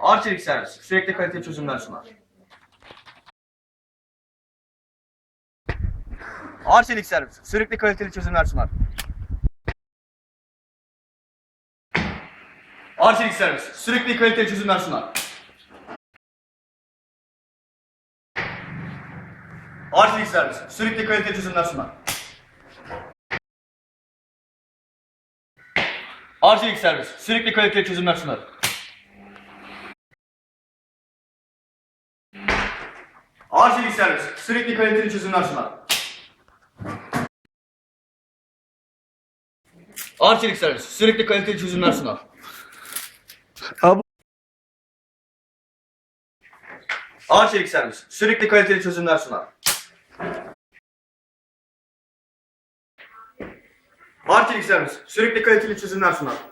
Arçelik servis. Sürekli kaliteli çözümler sunar. Arçelik servis. Sürekli kaliteli çözümler sunar. Arçelik servis. Sürekli kaliteli çözümler sunar. Arçelik servis. Sürekli kaliteli çözümler sunar. Arçelik servis. Sürekli kaliteli çözümler sunar. Arçelik servis. Sürekli kaliteli çözümler sunar. Arçelik servis. Sürekli kaliteli çözümler sunar. Abi- Arçelik servis. Sürekli kaliteli çözümler sunar. Arçelik servis. Sürekli kaliteli çözümler sunar.